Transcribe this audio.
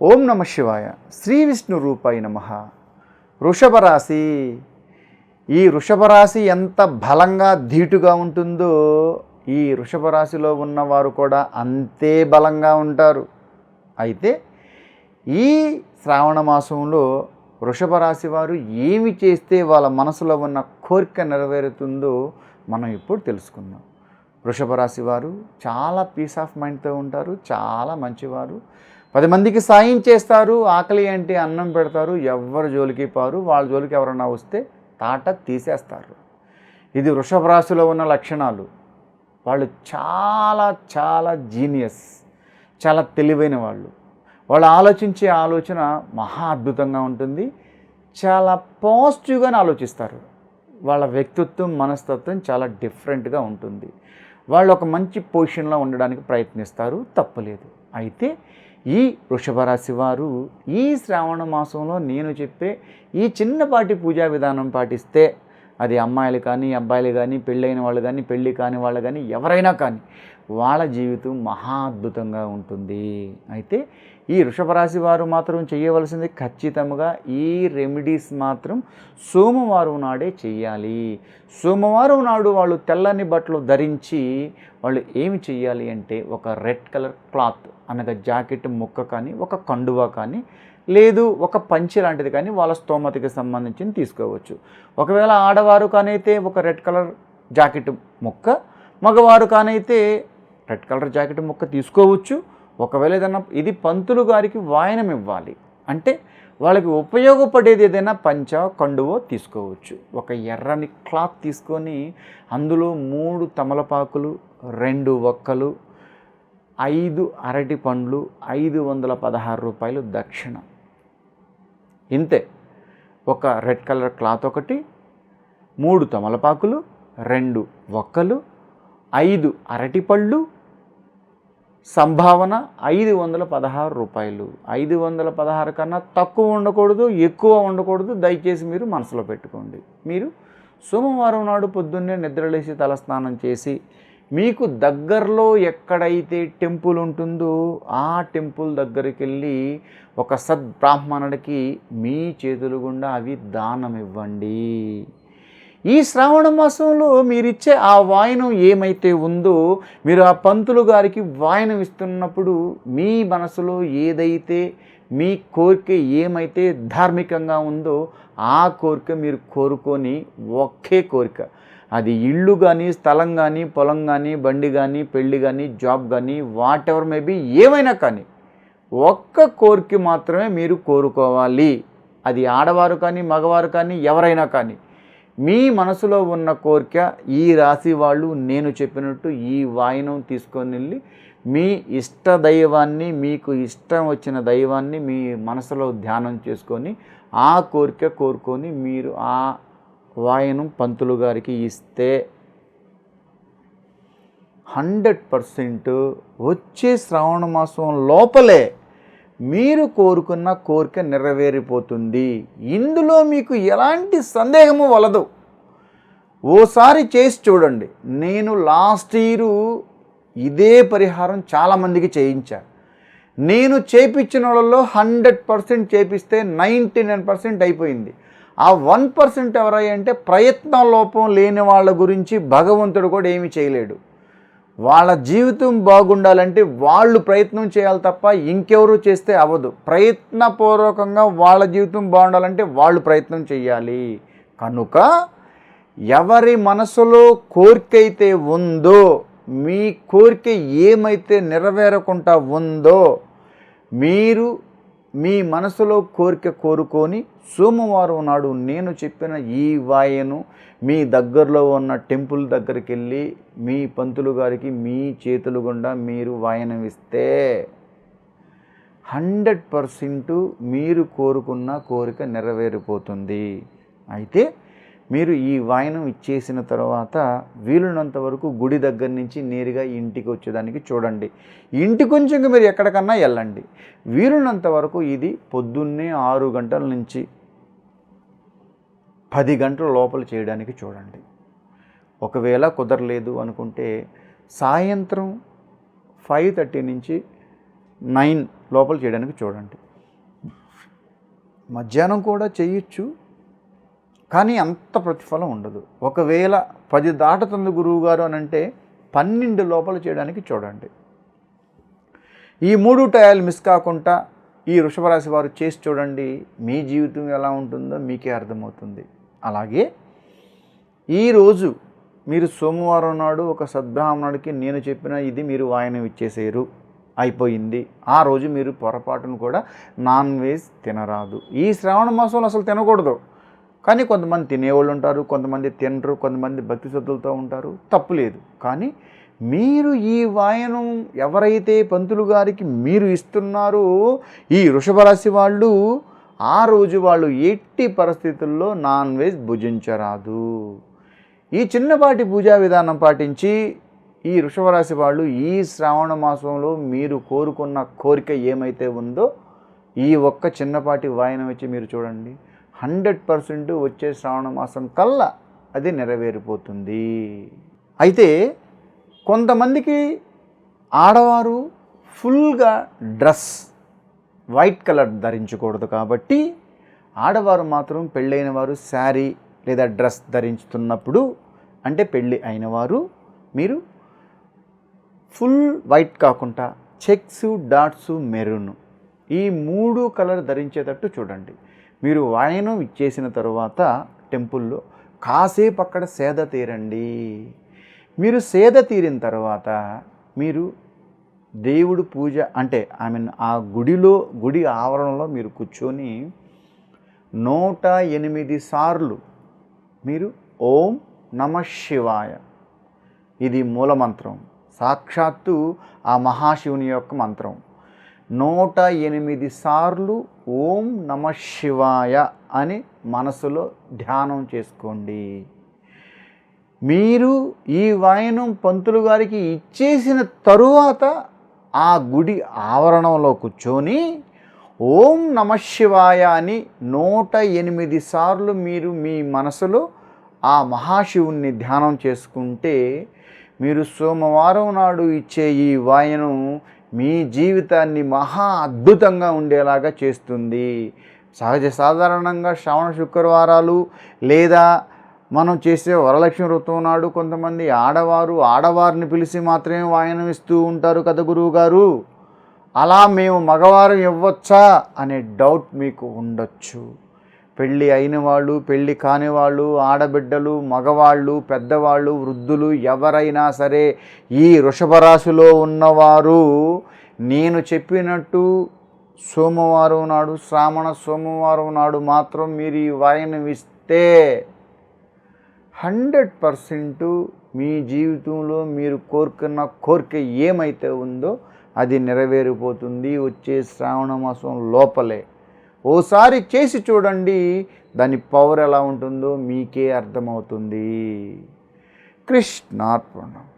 ఓం నమ శివాయ. శ్రీ విష్ణు రూపాయి నమ. వృషభ రాశి ఈ వృషభ రాశి ఎంత బలంగా ధీటుగా ఉంటుందో ఈ వృషభ రాశిలో ఉన్నవారు కూడా అంతే బలంగా ఉంటారు. అయితే ఈ శ్రావణ మాసంలో వృషభ రాశి వారు ఏమి చేస్తే వాళ్ళ మనసులో ఉన్న కోరిక నెరవేరుతుందో మనం ఇప్పుడు తెలుసుకుందాం. వృషభ రాశి వారు చాలా పీస్ ఆఫ్ మైండ్తో ఉంటారు చాలా మంచివారు. పది మందికి సాయం చేస్తారు ఆకలి అంటే అన్నం పెడతారు ఎవరు జోలికి పారు వాళ్ళ జోలికి ఎవరన్నా వస్తే తాట తీసేస్తారు. ఇది వృషభ రాశిలో ఉన్న లక్షణాలు. వాళ్ళు చాలా చాలా జీనియస్ చాలా తెలివైన వాళ్ళు. వాళ్ళు ఆలోచించే ఆలోచన మహా అద్భుతంగా ఉంటుంది. చాలా పాజిటివ్గానే ఆలోచిస్తారు. వాళ్ళ వ్యక్తిత్వం మనస్తత్వం చాలా డిఫరెంట్గా ఉంటుంది. వాళ్ళు ఒక మంచి పొజిషన్లో ఉండడానికి ప్రయత్నిస్తారు తప్పలేదు. అయితే ఈ వృషభ రాశి వారు ఈ శ్రావణ మాసంలో నేను చెప్పే ఈ చిన్నపాటి పూజా విధానం పాటిస్తే అది అమ్మాయిలు కానీ అబ్బాయిలు కానీ పెళ్ళైన వాళ్ళు కానీ పెళ్ళి కాని వాళ్ళు కానీ ఎవరైనా కానీ వాళ్ళ జీవితం మహా అద్భుతంగా ఉంటుంది. అయితే ఈ వృషభ రాశి వారు మాత్రం చేయవలసింది ఖచ్చితంగా ఈ రెమెడీస్ మాత్రం సోమవారం నాడే చేయాలి. సోమవారం నాడు వాళ్ళు తెల్లని బట్టలు ధరించి వాళ్ళు ఏమి చేయాలి అంటే ఒక రెడ్ కలర్ క్లాత్ అనగా జాకెట్ ముక్క కానీ ఒక కండువా కానీ లేదు ఒక పంచి లాంటిది కానీ వాళ్ళ స్తోమతకి సంబంధించింది తీసుకోవచ్చు. ఒకవేళ ఆడవారు కానైతే ఒక రెడ్ కలర్ జాకెట్ ముక్క మగవారు కానైతే రెడ్ కలర్ జాకెట్ ముక్క తీసుకోవచ్చు. ఒకవేళ ఏదైనా ఇది పంతులు గారికి వాయనం ఇవ్వాలి అంటే వాళ్ళకి ఉపయోగపడేది ఏదైనా పంచ కండువో తీసుకోవచ్చు. ఒక ఎర్రని క్లాత్ తీసుకొని అందులో మూడు తమలపాకులు రెండు ఒక్కలు ఐదు అరటి పండ్లు ఐదు వందల పదహారు రూపాయలు దక్షిణ. ఇంతే. ఒక రెడ్ కలర్ క్లాత్ ఒకటి మూడు తమలపాకులు రెండు ఒక్కలు ఐదు అరటిపళ్ళు సంభావన ఐదు వందల పదహారు రూపాయలు. ఐదు వందల పదహారు కన్నా తక్కువ ఉండకూడదు ఎక్కువ ఉండకూడదు దయచేసి మీరు మనసులో పెట్టుకోండి. మీరు సోమవారం నాడు పొద్దున్నే నిద్రలేసి తలస్నానం చేసి మీకు దగ్గరలో ఎక్కడైతే టెంపుల్ ఉంటుందో ఆ టెంపుల్ దగ్గరికి వెళ్ళి ఒక సద్బ్రాహ్మణుడికి మీ చేతులు గుండా అవి దానం ఇవ్వండి ఈ శ్రావణ మాసంలో మీరిచ్చే ఆ వాయనం ఏమైతే ఉందో మీరు ఆ పంతులు గారికి వాయనం ఇస్తున్నప్పుడు మీ మనసులో ఏదైతే మీ కోరిక ఏమైతే ధార్మికంగా ఉందో ఆ కోరిక మీరు కోరుకొని ఒకే కోరిక. అది ఇల్లు కానీ స్థలం కానీ పొలం కానీ బండి కానీ పెళ్ళి కానీ జాబ్ కానీ వాట్ ఎవర్ మేబీ ఏమైనా కానీ ఒక్క కోరిక మాత్రమే మీరు కోరుకోవాలి. అది ఆడవారు కానీ మగవారు కానీ ఎవరైనా కానీ. మీ మనసులో ఉన్న కోరిక ఈ రాశి వాళ్ళు నేను చెప్పినట్టు ఈ వాయనం తీసుకొని వెళ్ళి మీ ఇష్ట దైవాన్ని మీకు ఇష్టం వచ్చిన దైవాన్ని మీ మనసులో ధ్యానం చేసుకొని ఆ కోరిక కోరుకొని మీరు ఆ వాయనం పంతులు గారికి ఇస్తే హండ్రెడ్ పర్సెంట్ వచ్చే శ్రావణ మాసం లోపలే మీరు కోరుకున్న కోరిక నెరవేరిపోతుంది. ఇందులో మీకు ఎలాంటి సందేహము వలదు. ఓసారి చేసి చూడండి. నేను లాస్ట్ ఇయరు ఇదే పరిహారం చాలామందికి చేయించాను. నేను చేపించిన వాళ్ళలో హండ్రెడ్ పర్సెంట్ చేపిస్తే నైంటీ నైన్ పర్సెంట్ అయిపోయింది. ఆ వన్ పర్సెంట్ ఎవరై అంటే ప్రయత్న లోపం లేని వాళ్ళ గురించి భగవంతుడు కూడా ఏమీ చేయలేడు. వాళ్ళ జీవితం బాగుండాలంటే వాళ్ళు ప్రయత్నం చేయాలి తప్ప ఇంకెవరు చేస్తే అవ్వదు. ప్రయత్నపూర్వకంగా వాళ్ళ జీవితం బాగుండాలంటే వాళ్ళు ప్రయత్నం చేయాలి. కనుక ఎవరి మనసులో కోరిక అయితే ఉందో మీ కోరిక ఏమైతే నెరవేరకుండా ఉందో మీరు మీ మనసులో కోరిక కోరుకొని సోమవారం నాడు నేను చెప్పిన ఈ వాయను మీ దగ్గరలో ఉన్న టెంపుల్ దగ్గరికి వెళ్ళి మీ పంతులు గారికి మీ చేతులు గుండా మీరు వాయనం ఇస్తే హండ్రెడ్ పర్సెంట్ మీరు కోరుకున్న కోరిక నెరవేరిపోతుంది. అయితే మీరు ఈ వాయనం ఇచ్చేసిన తర్వాత వీలున్నంత వరకు గుడి దగ్గర నుంచి నేరుగా ఇంటికి వచ్చేదానికి చూడండి. ఇంటి కొంచెం మీరు ఎక్కడికన్నా వెళ్ళండి. వీలున్నంత వరకు ఇది పొద్దున్నే ఆరు గంటల నుంచి పది గంటల లోపల చేయడానికి చూడండి. ఒకవేళ కుదరలేదు అనుకుంటే సాయంత్రం ఫైవ్ థర్టీ నుంచి నైన్ లోపల చేయడానికి చూడండి. మధ్యాహ్నం కూడా చేయొచ్చు. కానీ అంత ప్రతిఫలం ఉండదు. ఒకవేళ పది దాటుతుంది గురువు గారు అని అంటే పన్నెండు లోపల చేయడానికి చూడండి. ఈ మూడు టయాలు మిస్ కాకుండా ఈ వృషభరాశి వారు చేసి చూడండి మీ జీవితం ఎలా ఉంటుందో మీకే అర్థమవుతుంది. అలాగే ఈరోజు మీరు సోమవారం నాడు ఒక సద్బ్రాహ్మణుడికి నేను చెప్పిన ఇది మీరు వాయనం ఇచ్చేసేరు అయిపోయింది. ఆ రోజు మీరు పొరపాటును కూడా నాన్ వెజ్ తినరాదు. ఈ శ్రావణ మాసంలో అసలు తినకూడదు. కానీ కొంతమంది తినేవాళ్ళు ఉంటారు కొంతమంది తినరు కొంతమంది భక్తి శ్రద్ధలతో ఉంటారు. తప్పు లేదు. కానీ మీరు ఈ వాయనం ఎవరైతే పంతులు గారికి మీరు ఇస్తున్నారో ఈ వృషభ రాశి వాళ్ళు ఆ రోజు వాళ్ళు ఎట్టి పరిస్థితుల్లో నాన్ వెజ్ భుజించరాదు. ఈ చిన్నపాటి పూజా విధానం పాటించి ఈ వృషభరాశి వాళ్ళు ఈ శ్రావణ మాసంలో మీరు కోరుకున్న కోరిక ఏమైతే ఉందో ఈ ఒక్క చిన్నపాటి వాయనం ఇచ్చి మీరు చూడండి. హండ్రెడ్ పర్సెంట్ వచ్చే శ్రావణ మాసం కల్లా అది నెరవేరిపోతుంది. అయితే కొంతమందికి ఆడవారు ఫుల్గా డ్రెస్ వైట్ కలర్ ధరించకూడదు కాబట్టి ఆడవారు మాత్రం పెళ్ళైన వారు శారీ లేదా డ్రెస్ ధరించుతున్నప్పుడు అంటే పెళ్ళి అయిన వారు మీరు ఫుల్ వైట్ కాకుండా చెక్స్ డాట్స్ మెరూన్ ఈ మూడు కలర్ ధరించేటట్టు చూడండి. మీరు వాయనం ఇచ్చేసిన తర్వాత టెంపుల్లో కాసేపు అక్కడ సేద తీరండి. మీరు సేద తీరిన తర్వాత మీరు దేవుడు పూజ అంటే ఐ మీన్ ఆ గుడిలో గుడి ఆవరణలో మీరు కూర్చొని నూట ఎనిమిది సార్లు మీరు ఓం నమ శివాయ. ఇది మూలమంత్రం సాక్షాత్తు ఆ మహాశివుని యొక్క మంత్రం. నూట ఎనిమిది సార్లు ఓం నమ శివాయ అని మనసులో ధ్యానం చేసుకోండి. మీరు ఈ వాయనం పంతులు గారికి ఇచ్చేసిన తరువాత ఆ గుడి ఆవరణంలో కూర్చొని ఓం నమ శివాయ అని నూట ఎనిమిది సార్లు మీరు మీ మనసులో ఆ మహాశివుణ్ణి ధ్యానం చేసుకుంటే మీరు సోమవారం నాడు ఇచ్చే ఈ వాయనం మీ జీవితాన్ని మహా అద్భుతంగా ఉండేలాగా చేస్తుంది. సహజ సాధారణంగా శ్రావణ శుక్రవారాలు లేదా మనం చేసే వరలక్ష్మి వ్రతం నాడు కొంతమంది ఆడవారు ఆడవారిని పిలిచి మాత్రమే వాయనం ఇస్తూ ఉంటారు కదా గురువు గారు అలా మేము మగవారం ఇవ్వచ్చా అనే డౌట్ మీకు ఉండొచ్చు. పెళ్ళి అయిన వాళ్ళు పెళ్ళి కాని వాళ్ళు ఆడబిడ్డలు మగవాళ్ళు పెద్దవాళ్ళు వృద్ధులు ఎవరైనా సరే ఈ వృషభరాశిలో ఉన్నవారు నేను చెప్పినట్టు సోమవారం నాడు శ్రావణ సోమవారం నాడు మాత్రం మీరు ఈ వాయనం ఇస్తే హండ్రెడ్ పర్సెంట్ మీ జీవితంలో మీరు కోరుకున్న కోరిక ఏమైతే ఉందో అది నెరవేరిపోతుంది వచ్చే శ్రావణ మాసం లోపలే. ఓసారి చేసి చూడండి దాని పవర్ ఎలా ఉంటుందో మీకే అర్థమవుతుంది. కృష్ణార్పణం.